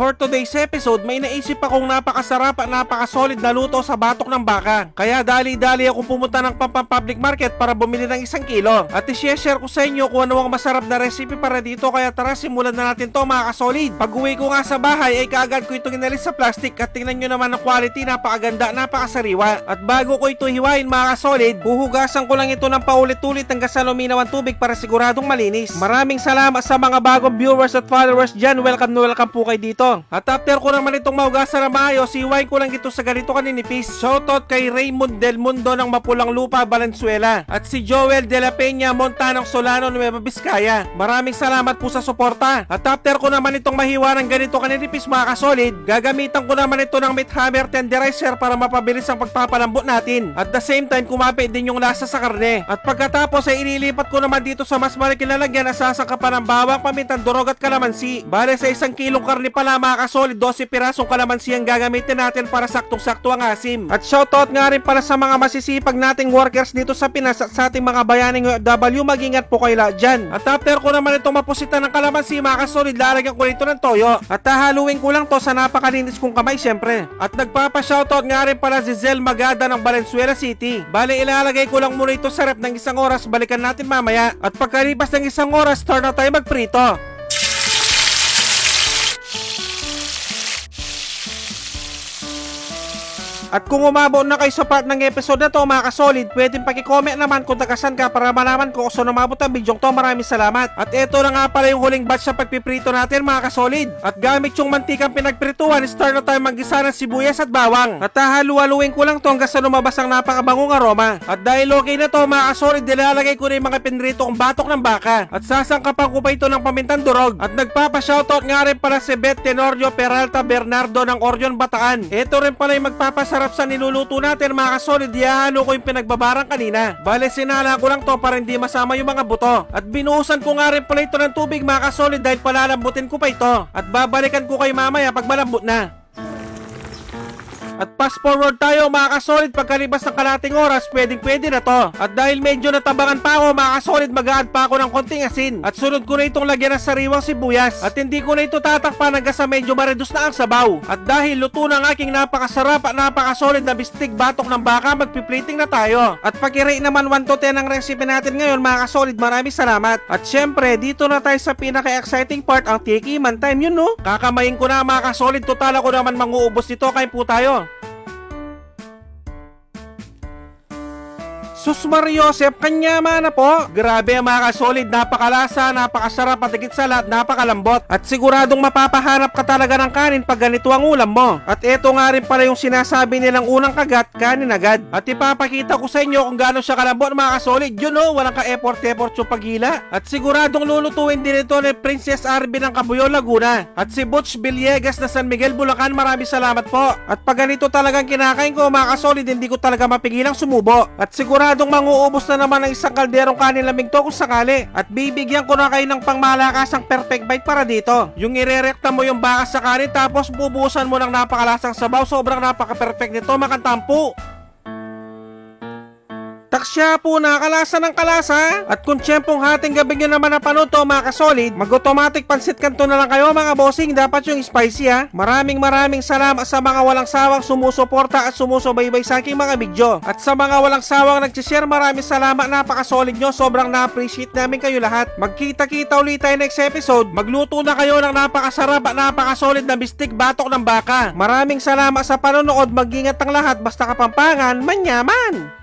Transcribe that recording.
for today's episode, may naisip akong napakasarap at napakasolid na luto sa batok ng baka. Kaya dali-dali akong pumunta ng Pampang Public Market para bumili ng isang kilo. At i-share ko sa inyo kung ano ang masarap na recipe para dito. Kaya tara, simulan na natin to mga kasolid. Pag uwi ko nga sa bahay, ay kaagad ko itong inalis sa plastic at tingnan nyo naman ang quality, napakaganda, napakasariwa. At bago ko ito hiwain mga kasolid, huhugasan ko lang ito ng paulit-ulit hanggang sa luminaw ang tubig para siguradong malinis. Maraming salamat sa mga bagong viewers at followers dyan. Welcome na welcome po kayo dito. At after ko naman itong mahugasan na maayos, hiwain ko lang ito sa ganito kaninipis. Shoutout kay Raymond Del Mundo ng Mapulang Lupa, Valenzuela. At si Joel De La Peña Montanong Solano, Nueva Vizcaya. Maraming salamat po sa suporta. At after ko naman itong mahiwa ng ganito kaninipis mga kasolid, gagamitan ko naman ito ng meat hammer tenderizer para mapabilis ang pagpapalambot natin. At the same time, kumapit din yung lasa sa karne. At pagkatapos ay ililipat ko naman dito sa mas malaki na lagyan na sasangkapan ng bawang, pamintan, durog at kalamansi. Bale sa isang kilong karne pala mga kasolid, 12 pirasong kalamansi ang gagamitin natin para saktong-sakto ang asim. At shoutout nga rin para sa mga masisipag nating workers dito sa Pinas at sa ating mga bayaning OFW, mag-ingat po kayo lahat dyan. At after ko naman itong mapusitan ng kalamansi mga kasolid, lalagyan ko nito ng toyo. At hahaluin ko lang to sa napakalinis kong kamay syempre. At nagpapa-shoutout nga rin para si Zel Magada ng Valenzuela City. Bale ilalagay ko lang muna ito sa rep ng isang oras, balikan natin mamaya. At pagkalipas ng isang oras, start na tayo magprito. At kung umabot na kayo sa part ng episode na to mga kasolid, pwedeng paki-comment naman kung tagasan ka para malaman ko kung saan umabot ang video to. Maraming salamat. At eto na nga pala yung huling batch sa pagpiprito natin mga kasolid. At gamit yung mantikang pinagprituan, start na tayo maggisa ng sibuyas at bawang. At hahalu-haluin ko lang to hanggang sa lumabas ang napakabangong aroma. At dahil okay na to mga kasolid, nilalagay ko na yung mga pinrito kong batok ng baka. At sasangkapan ko pa ito ng pamintang durog. At nagpapa-shoutout nga rin pala si Beth Tenorio Peralta Bernardo ng Orion Bataan. Ito rin pala yung magpapasarap sa niluluto natin mga kasolid. Ihalo ko yung pinagbabarang kanina. Bale sinala ko lang to para hindi masama yung mga buto. At binuhusan ko nga rin pala ito ng tubig mga kasolid dahil palalambutin ko pa ito. At babalikan ko kay mamaya pag malambot na. At fast forward tayo mga kasolid pagkalibas ng kalating oras, pwedeng pwede na to. At dahil medyo natabangan pa ako mga kasolid, mag-add pa ako ng konting asin. At sunod ko na itong lagyan ng sariwang sibuyas. At hindi ko na ito tatakpan hanggang sa medyo maredus na ang sabaw. At dahil luto ng aking napakasarap at napakasolid na bistig batok ng baka, magpiplating na tayo. At pakirate naman 1 to 10 ang recipe natin ngayon mga kasolid, maraming salamat. At syempre, dito na tayo sa pinaka-exciting part, ang tikiman time yun no. Kakamayin ko na mga kasolid, total ako naman manguubos nito, kain po tayo. Sus Mariosep, kanya mana po. Grabe mga kasolid, napakalasa, napakasarap at higit sa lahat, napakalambot. At siguradong mapapahanap ka talaga ng kanin pag ganito ang ulam mo. At eto nga rin pala yung sinasabi nilang unang kagat, kanin agad. At ipapakita ko sa inyo kung gaano siya kalambot mga kasolid. Yun o, walang ka-effort-effort yung paghila. At siguradong lulutuin din ito ni Princess Arby ng Cabuyo, Laguna. At si Butch Villegas na San Miguel, Bulacan, maraming salamat po. At pag ganito talagang kinakain ko mga kasolid, hindi ko talaga mapigilang sumubo. At siguradong manguubos na naman ng isang kalderong kanin lamig to kung sakali. At bibigyan ko na kayo ng pangmalakasang perfect bite para dito. Yung irerekta mo yung baka sa kanin tapos bubusan mo ng napakalasang sabaw. Sobrang napaka-perfect nito, makantampo. Taksya po na kalasa ng kalasa. At kung tiyempong hating gabi nyo naman napanood to mga kasolid, mag-automatic pansit kanto na lang kayo mga bossing. Dapat yung spicy ha. Maraming maraming salamat sa mga walang sawang sumusuporta at sumusubaybay sa aking mga video. At sa mga walang sawang nagsishare, maraming salamat. Napakasolid nyo. Sobrang na-appreciate namin kayo lahat. Magkita-kita ulit tayo next episode. Magluto na kayo ng napakasarap at napakasolid na bistik batok ng baka. Maraming salamat sa panonood. Mag-ingat ang lahat. Basta kapampangan, manyaman!